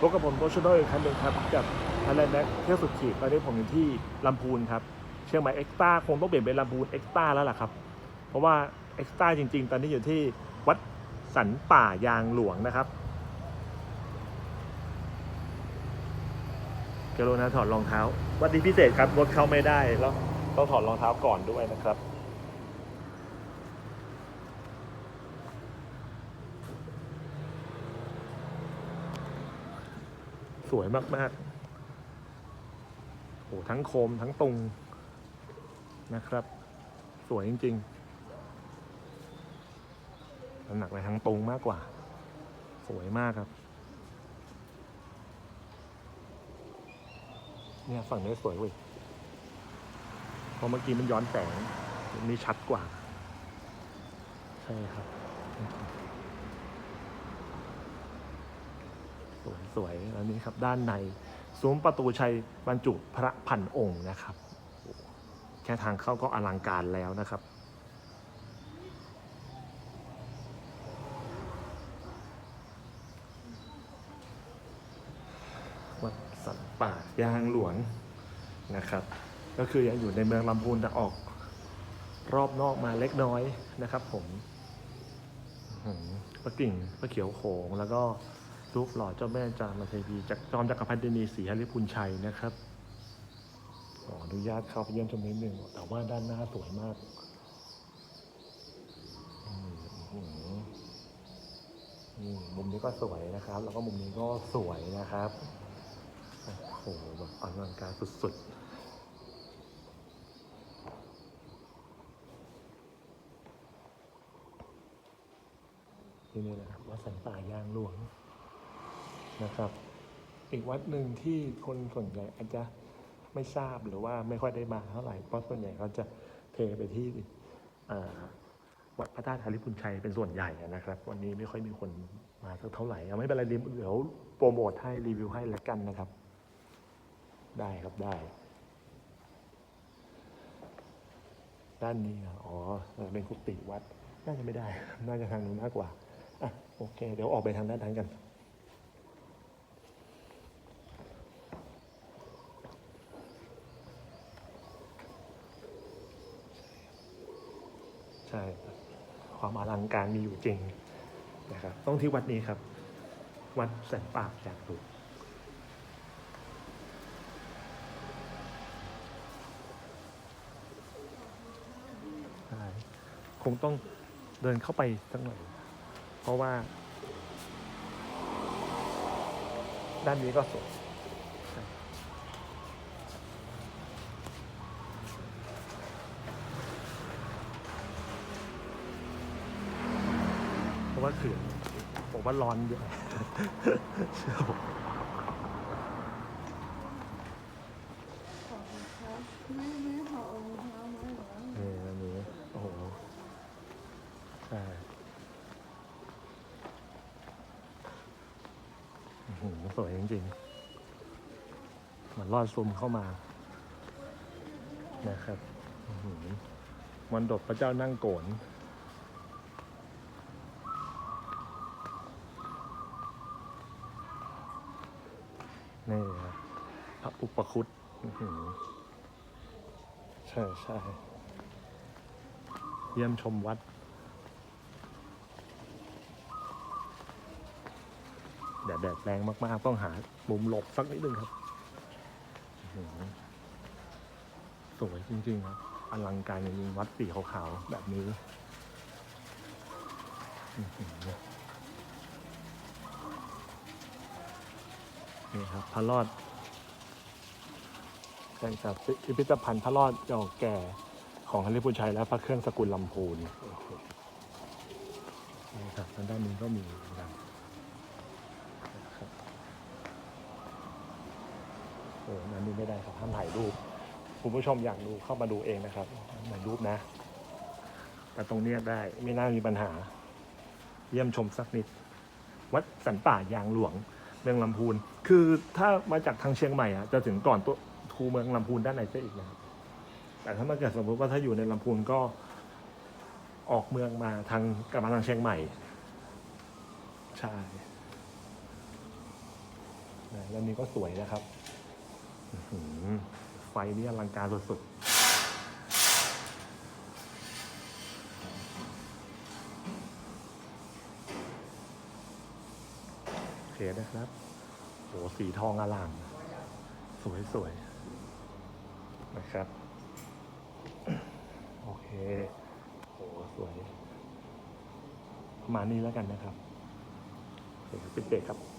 พบกับผมโตชโดอีกครั้งหนึ่งครับ กับไทยแลนด์แม็กเที่ยวสุดขีดตอนนี้ผมอยู่ที่ลำพูนครับ เชียงใหม่เอ็กซ์ต้าคงต้องเปลี่ยนเป็นลำพูนเอ็กซ์ต้าแล้วล่ะครับ เพราะว่าเอ็กซ์ต้าจริง ๆ ตอนนี้อยู่ที่วัดสันป่ายางหลวงนะครับเกโลนาถอดรองเท้า วันนี้พิเศษครับรถเข้าไม่ได้แล้วต้องถอดรองเท้าก่อนด้วยนะครับ สวยมากๆโอ้ทั้งโคมทั้งตุงนะครับ สวยจริงๆน้ำหนักไปทางตุงมากกว่า สวยมากครับ เนี่ยฝั่งนี้สวยเว้ยเพราะเมื่อกี้มันย้อนแสงอันนี้ชัดกว่า ใช่ครับ สวยสวยๆแล้วนี้ครับด้านในซุ้มประตูชัยบรรจุพระพันองค์นะครับ แค่ทางเข้าก็อลังการแล้วนะครับวัดสันป่ายางหลวงนะครับ ก็คือยังอยู่ในเมืองลำพูนแต่ออกรอบนอกมาเล็กน้อยนะครับผมพระกิ่งพระเขียวโขงแล้วก็ รูปหล่อเจ้าแม่จามเทวีจากจอมจักรพรรดินีศรีหฤพุนชัยนะครับขออนุญาตเข้าไปเยี่ยมชมนิดหนึ่งแต่ว่าด้านหน้าสวยมากนี่มุมนี้ก็สวยนะครับ แล้วก็มุมนี้ก็สวยนะครับโอ้โหแบบอลังการสุดๆที่นี่นะครับวัดสันป่ายางหลวง นะครับ อีกวัดหนึ่งที่คนส่วนใหญ่อาจจะไม่ทราบหรือว่าไม่ค่อยได้มาเท่าไหร่ เพราะส่วนใหญ่เขาจะเทไปที่วัดพระธาตุหริพุนชัยเป็นส่วนใหญ่นะครับ วันนี้ไม่ค่อยมีคนมาสักเท่าไหร่เอาไม่เป็นไรเดี๋ยวโปรโมทให้รีวิวให้แล้วกันนะครับ ได้ครับได้ ด้านนี้อ๋อเป็นกุฏิวัด น่าจะไม่ได้ น่าจะทางนู้นมากกว่าอะโอเค เดี๋ยวออกไปทางด้านนั้นกัน ใช่ ความอลังการมีอยู่จริงนะครับ ต้องที่วัดนี้ครับ วัดแสนปากจากหลวงใช่คงต้องเดินเข้าไปสักหน่อย เพราะว่า ด้านนี้ก็สวยใช่เพราะ ว่าเขื่อนผมว่าร้อนเยอะเชื่อผมไม่ไม่ขอรองเท้าไหมเหรอนี่อันนี้โอ้โหใช่อื้อหือสวยจริงๆเหมือนลอดซุมเข้ามา นะครับอื้อหือมันดบพระเจ้านั่งโกน นี่ครับพระอุปคุตใช่ใช่เยี่ยมชมวัดแดดแดดแรงมาก ๆ ต้องหามุมหลบสักนิดนึงครับ สวยจริง ๆ ครับ อลังการจริงๆวัดสีขาว ๆ แบบนี้อื้อหือ นี่ครับพระรอดใช่ครับพิพิธภัณฑ์พระรอดเก่าแก่ของฮันริพุชัยและพระเครื่องสกุลลำพูนนี่ครับทางด้านนี้ก็มีนกันนะครับโอ้นั่นนี่ไม่ได้ครับห้ามถ่ายรูปคุณผู้ชมอยากดูเข้ามาดูเองนะครับถ่ายรูปนะ แต่ตรงเนี้ยได้ไม่น่ามีปัญหา เยี่ยมชมสักนิด วัดสันป่ายางหลวง เมืองลำพูน คือถ้ามาจากทางเชียงใหม่อะจะถึงก่อนตัวทูเมืองลำพูนด้านในซะอีกนะครับแต่ถ้ามาเกิดสมมติว่าถ้าอยู่ในลำพูนก็ออกเมืองมาทางกลับมาทางเชียงใหม่ ใช่แล้วนี้ก็สวยนะครับไฟนี่อลังการสุดๆ เคนะครับโหสีทองอลามสวยสวยๆนะครับ โอเคโหสวยประมาณนี้แล้วกันนะครับโอเคปิดเบรกครับ